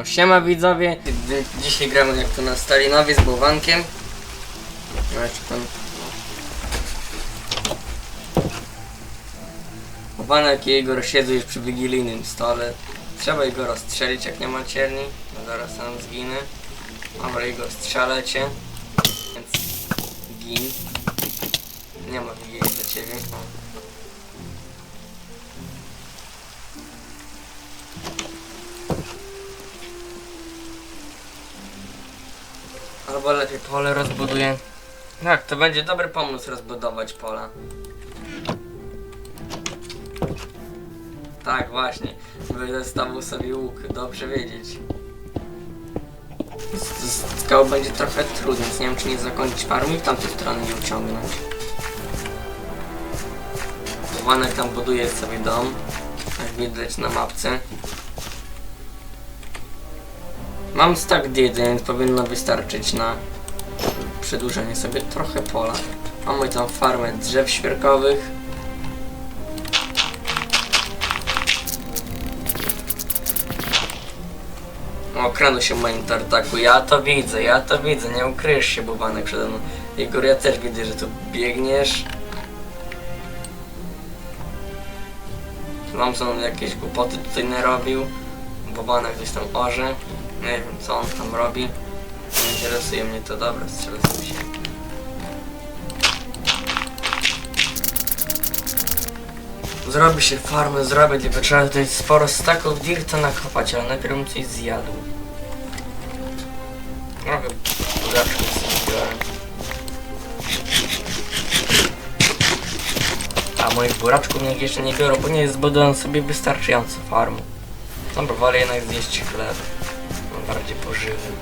No siema widzowie, dzisiaj gramy jak to na Stalinowie z bałwankiem. No jeszcze tam... Bałwanek i jego siedzą już przy wigilijnym stole. Trzeba jego rozstrzelić jak nie ma cierni. No zaraz sam zginę. Dobra, jego strzelecie. Więc gin. Nie ma wigilii dla ciebie. Albo lepiej pole rozbuduję. Tak, to będzie dobry pomysł rozbudować pola. Tak, właśnie. Będę stawił sobie łuk, dobrze wiedzieć. Skał będzie trochę trudno, więc nie wiem czy nie zakończyć farmy i w tamtej strony nie uciągnąć. Wanek tam buduje sobie dom, jak widać na mapce. Mam stack diety, więc powinno wystarczyć na przedłużenie sobie trochę pola. Mamy tam farmę drzew świerkowych. O, kranu się moim tartaku. Ja to widzę, ja to widzę. Nie ukryjesz się, bubanek przede mną. Igor, ja też widzę, że tu biegniesz. Mam są jakieś głupoty tutaj narobił. Bobanek gdzieś tam orze. Nie wiem co on tam robi. Nie interesuje mnie to. Dobra, strzelę sobie się. Zrobi się farmę, zrobię, tylko trzeba tutaj sporo staków dirta nakopać, ale najpierw bym coś zjadł. Trochę. A moich buraczków niech jeszcze nie biorą, bo nie jest zbudowan sobie wystarczająco farmu. Dobra, wolę jednak zjeść chleb. Bardziej pożywny.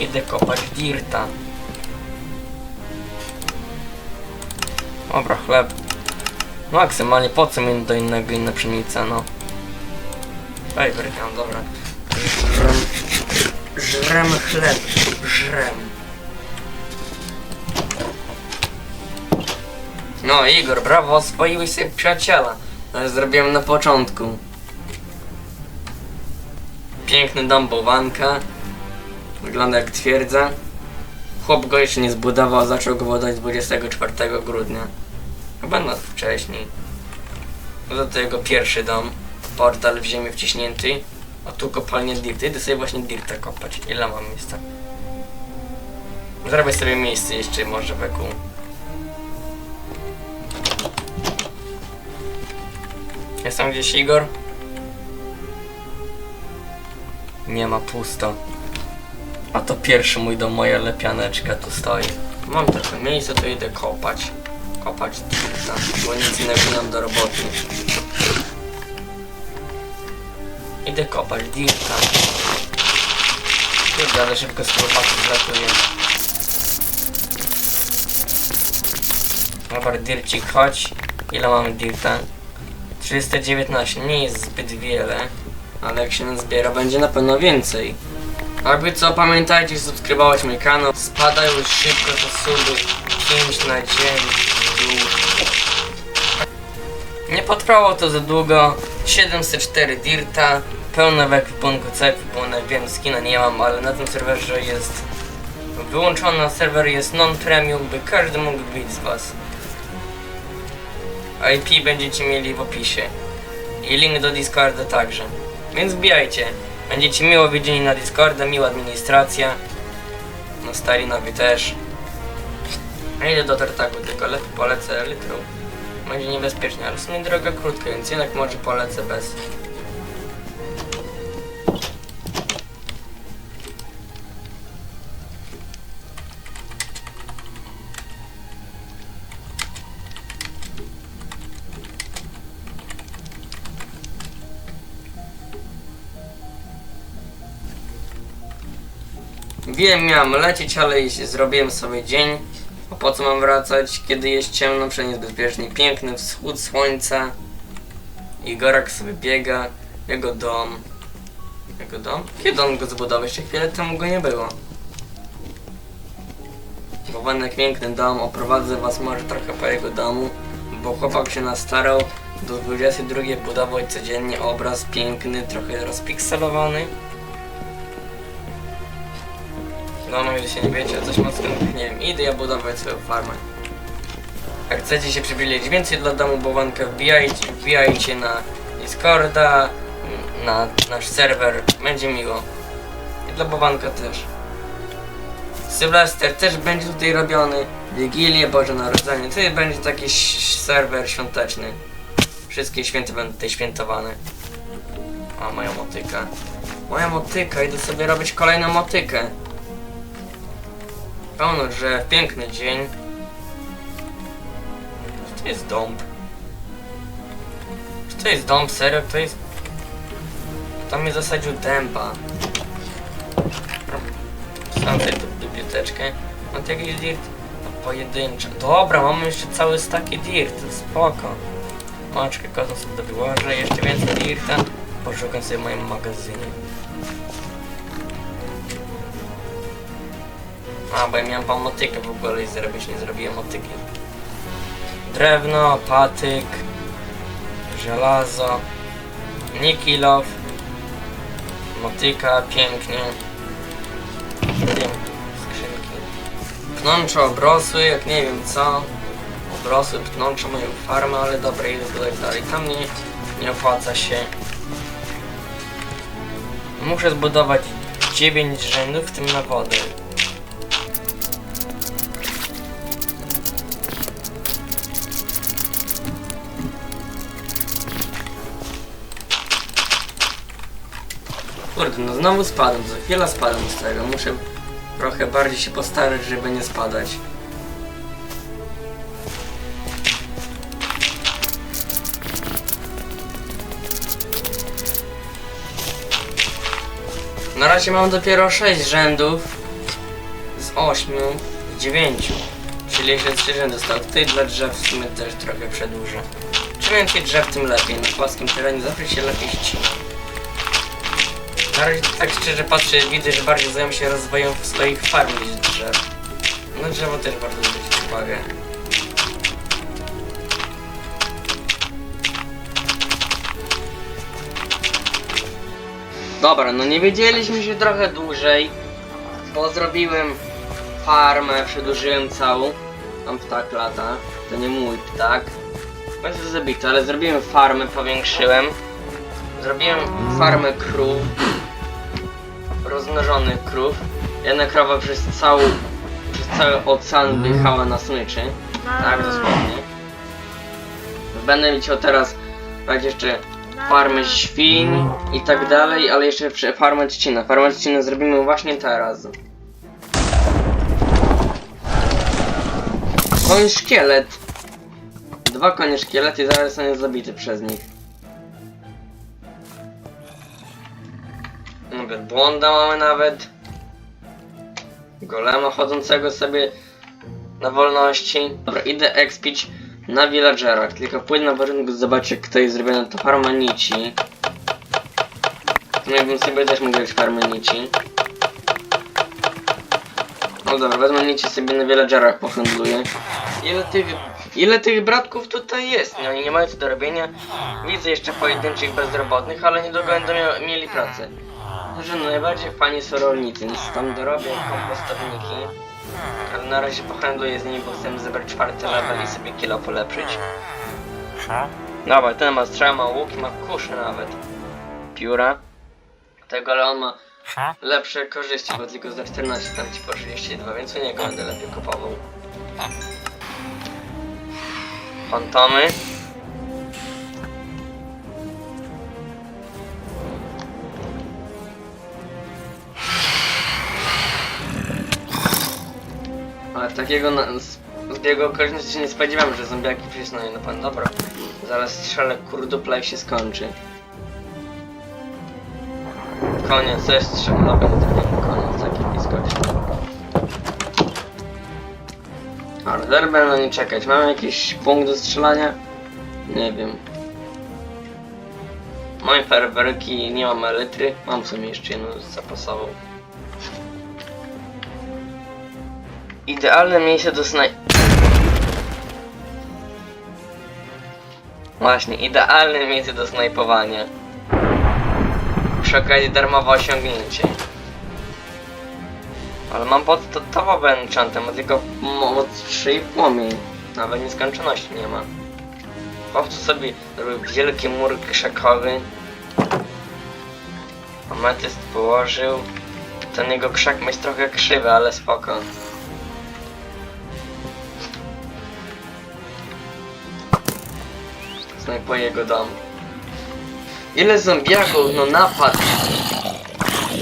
Idę kopać dirta. Dobra, chleb. Maksymalnie po co mi do innego inna pszenica, no. Ej, wyrkam, dobra. Żrem, żrem chleb, żrem. No Igor, brawo, oswoiłeś sobie przyjaciela. Ale zrobiłem na początku. Piękny dom bałwanka. Wygląda jak twierdza. Chłop go jeszcze nie zbudował, zaczął go budować 24 grudnia. Chyba nawet wcześniej. No to jego pierwszy dom. Portal w ziemię wciśnięty. A tu kopalnia dirty. Idę sobie właśnie dirta kopać. Ile mam miejsca? Zrobię sobie miejsce jeszcze może wokół. Jest tam gdzieś Igor? Nie ma pusto. A to pierwszy mój dom, moja lepianeczka tu stoi. Mam trochę miejsca, to idę kopać. Kopać dirta, bo nic innego nie mam do roboty. Idę kopać dirta. Kurde, ale szybko z chłopaków zlatuje. Dobra, dircik, chodź. Ile mamy dirta? 319, nie jest zbyt wiele. Ale jak się nazbiera, będzie na pewno więcej. Jakby co, pamiętajcie, subskrybować mój kanał. Spada już szybko to suby. 5 na dzień. Nie potrwało to za długo. 704 dirta. Pełne w ekwipunku C ekwipunek. Wiem, skina nie mam, ale na tym serwerze jest wyłączony. Serwer jest non-premium, by każdy mógł być z was. IP będziecie mieli w opisie. I link do Discorda także. Więc wbijajcie. Będziecie miło widzieni na Discorda, miła administracja. No Stalinowi też. Ja idę do tartaku, tylko lepiej polecę litrą. Będzie niebezpiecznie, ale w sumie droga krótka, więc jednak może polecę bez. Wiem, miałem lecieć, ale zrobiłem sobie dzień. A po co mam wracać, kiedy jest ciemno, przecież jest bezpiecznie. Piękny wschód słońca. Igorak sobie biega. Jego dom. Jego dom? Kiedy on go zbudował? Jeszcze chwilę temu go nie było. Bowanek piękny dom, oprowadzę was może trochę po jego domu, bo chłopak się nastarał, do 22 budować codziennie obraz piękny, trochę rozpikselowany. No, no, jeśli nie wiecie, coś mocno, nie wiem, idę ja budować swoją farmę. Jak chcecie się przybliżyć więcej dla domu Bowanka, wbijajcie, wbijajcie na Discorda, na nasz serwer, będzie miło. I dla Bowanka też. Sylwester też będzie tutaj robiony, Wigilię, Boże Narodzenie, to będzie taki serwer świąteczny. Wszystkie święty będą tutaj świętowane. A, moja motyka. Moja motyka, idę sobie robić kolejną motykę. Pełno drzew, piękny dzień. To jest dąb? To jest dąb? Serio? To jest... Kto mnie zasadził dęba? Sam sobie tu biblioteczkę. Mam tu jakiś dirt? No, pojedynczo. Dobra, mamy jeszcze cały staki dirt, spoko. Maczkę kozą sobie wyłożę, jeszcze więcej dirta. Poszukam sobie w moim magazynie. A, bo ja miałem pan motykę w ogóle i zrobić nie zrobiłem motyki. Drewno, patyk, żelazo, nikilow, motyka, pięknie. Skrzynki. Pnączo obrosły, jak nie wiem co. Obrosły, pnączo moją farmę, ale dobra, idę tutaj dalej. Tam nie, nie opłaca się. Muszę zbudować 9 rzędów, w tym na wodę. Kurde, no znowu spadam, za chwilę spadam z tego. Muszę trochę bardziej się postarać, żeby nie spadać. Na razie mam dopiero 6 rzędów z 8, z 9. Czyli jeszcze 3 rzędy zostało. Tutaj dla drzew w sumie też trochę przedłużę. Czym więcej drzew, tym lepiej. Na płaskim terenie zawsze się lepiej ścina. Tak szczerze patrzę, widzę, że bardziej zajmują się rozwojem swoich farm niż drzew. No drzewo też bardzo zwrócić uwagę. Dobra, no nie wiedzieliśmy się trochę dłużej, bo zrobiłem farmę, przedłużyłem całą. Tam ptak lata, to nie mój ptak. Będzie zabity, ale zrobiłem farmę, powiększyłem. Zrobiłem farmę krów, rozmnożonych krów. Jedna krowa przez cały, przez cały ocean wyjechała na smyczy. Tak, dosłownie. Będę chciał teraz brać jeszcze farmę świń i tak dalej, ale jeszcze przy- farmę trzcina. Farmę trzcina zrobimy właśnie teraz. Koń szkielet. Dwa konie szkielety i zaraz zostanie zabity przez nich. Nawet mamy nawet. Golema chodzącego sobie na wolności. Dobra, idę expić na villagerach. Tylko pójdę na początku zobaczę kto jest zrobiony to farma nici. No jakbym sobie też mógł grać farmę nici. No dobra, wezmę nici sobie na villagerach pohandluję. Ile tych, ile tych bratków tutaj jest? No oni nie mają co do robienia. Widzę jeszcze pojedynczych bezrobotnych, ale niedługo będą mieli pracę. Że najbardziej fajni są rolnicy, nic tam dorobią kompostowniki. Ale na razie pohandluję z nimi, bo chcę zebrać czwarty level i sobie kilo polepszyć. Dobra, ten ma strzał, ma łuk ma kuszy nawet. Pióra. Tego, ale on ma lepsze korzyści, bo tylko za 14, tam ci po 32, więc u niego będę lepiej kupował. Fantomy. Ale takiego na, z, jego okoliczności się nie spodziewałem, że zombiaki przyjdą na pan. Dobra, zaraz strzelę kurdupla i się skończy. Koniec, to jest strzał. Dobra, nie trafiłem koniec, taki blisko. Ale będę na nie czekać. Mam jakiś punkt do strzelania? Nie wiem. Mam fajerwerki, nie mam elitry. Mam sobie jeszcze jedną zapasową. Idealne miejsce do snaj... Właśnie, idealne miejsce do snajpowania. Przy okazji darmowe osiągnięcie. Ale mam podstawowy enchantem, ma tylko moc 3 i płomień. Nawet nieskończoności nie ma. Chłopcu sobie zrobił wielki mur krzakowy. Ametyst położył. Ten jego krzak jest trochę krzywy, ale spoko. Snajpuje jego dom. Ile zombiaków, no napad!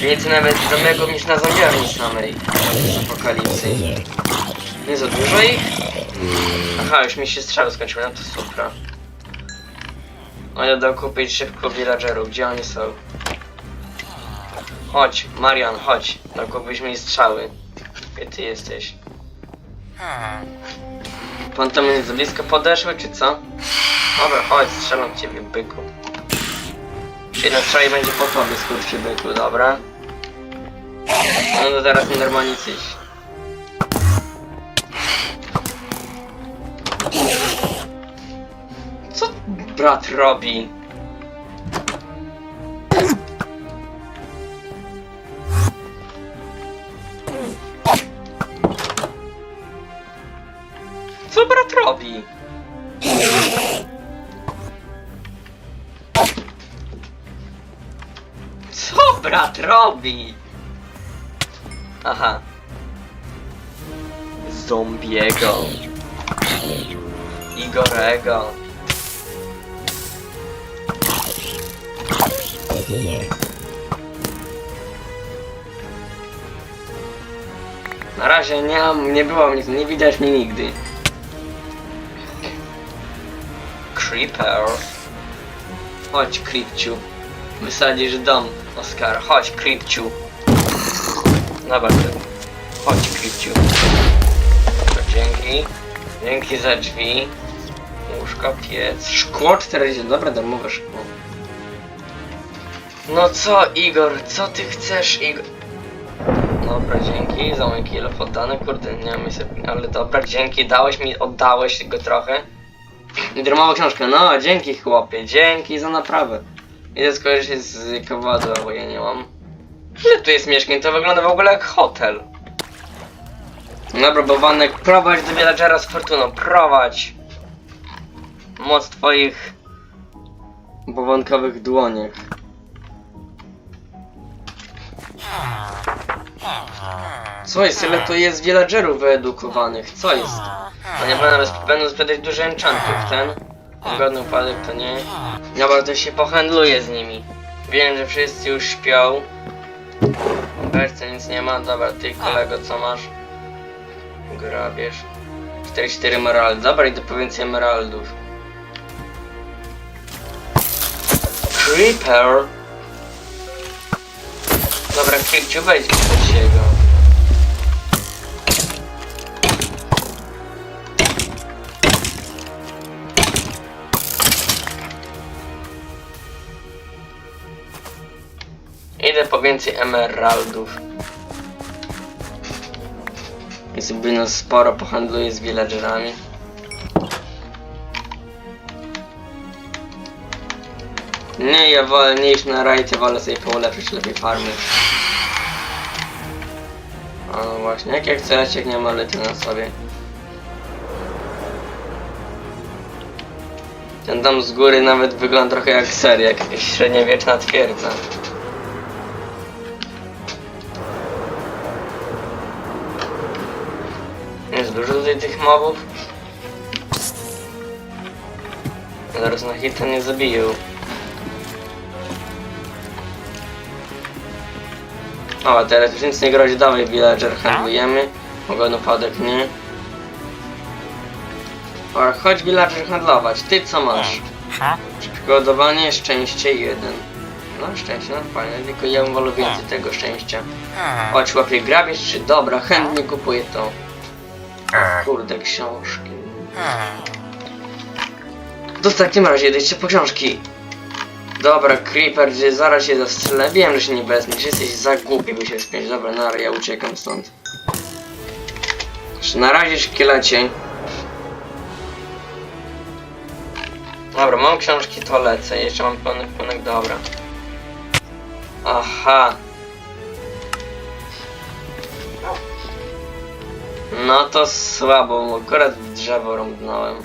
Więcej nawet zombiaków niż na zombiarni samej. Z apokalipsy. Nie za dużo ich? Aha, już mi się strzały skończyły, no to super. No ja do kupić szybko villagerów, gdzie oni są? Chodź, Marian, chodź. Dokupić mi strzały. Gdzie ty jesteś? Pan to mnie za blisko podeszły, czy co? Dobra, chodź, strzelam ciebie, byku. Jedna strzała i będzie po tobie, skurczy byku, dobra? No to teraz mi normalnie coś. Co brat robi? Co brat robi? Brat robi? Aha. Zombiego. Igorego. Na razie nie, mam- nie było mnie, nie widać mnie nigdy. Creeper. Chodź, Creepciu. Wysadzisz dom, Oskar. Chodź, Creepciu. Dobra. Chodź. Dobra, Dzięki. Dzięki za drzwi. Łóżko, piec. Szkło 40. Dobra, darmowe szkło. No co, Igor? Co ty chcesz, Igor? Dobra, dzięki za mój kill poddany. Kurde, nie wiem, sobie... ale dobra, dzięki. Dałeś mi, oddałeś go trochę. Darmowa książka. No, dzięki chłopie, dzięki za naprawę. Idę skojarzyć z kowadła, bo ja nie mam. Ile tu jest mieszkań? To wygląda w ogóle jak hotel. Dobra, Bowanek, prowadź do villagera z fortuną, prowadź! Moc twoich bowankowych dłoniach. Co jest? Ile tu jest villagerów wyedukowanych? Co jest? No nie będę, będą sprzedać dużo enchantów, ten. Godny upadek to nie. Dobra, to się pohandluję z nimi. Wiem, że wszyscy już śpią. Weźcie, nic nie ma. Dobra, ty kolego, co masz? Grabież. 44 emerald. Dobra, idę po więcej emeraldów. Creeper. Dobra, Creepciu, wejdź do siego. Więcej emeraldów. I sobie no sporo pohandluję z villagerami. Nie, ja wolę nie iść na rajd, wolę sobie poulepszyć lepiej farmy. A no właśnie, jak ja chcę, jak nie ma lety na sobie. Ten dom z góry nawet wygląda trochę jak seria, jak średniowieczna twierdza. Jest dużo tutaj tych mobów. Zaraz na hita nie zabiją. O, a teraz już nic nie grozi, dawaj villager, handlujemy. Ogon upadek nie. O, chodź villager handlować, ty co masz? Przygotowanie, szczęście jeden. No szczęście, no fajnie, tylko ja wolał więcej tego szczęścia. Chodź łapie grabież czy dobra, chętnie kupuję to. Kurde, książki. To w takim razie jedziecie po książki. Dobra, Creeper, gdzie zaraz się zastrzelę. Wiem, że się nie wezmiesz, jesteś za głupi, by się spiąć. Dobra, nara, ja uciekam stąd. Jeszcze Na razie, szkielecie. Dobra, mam książki, to lecę. Jeszcze mam pełny pełnek, dobra. Aha. No to słabo, bo akurat drzewo rąbnąłem.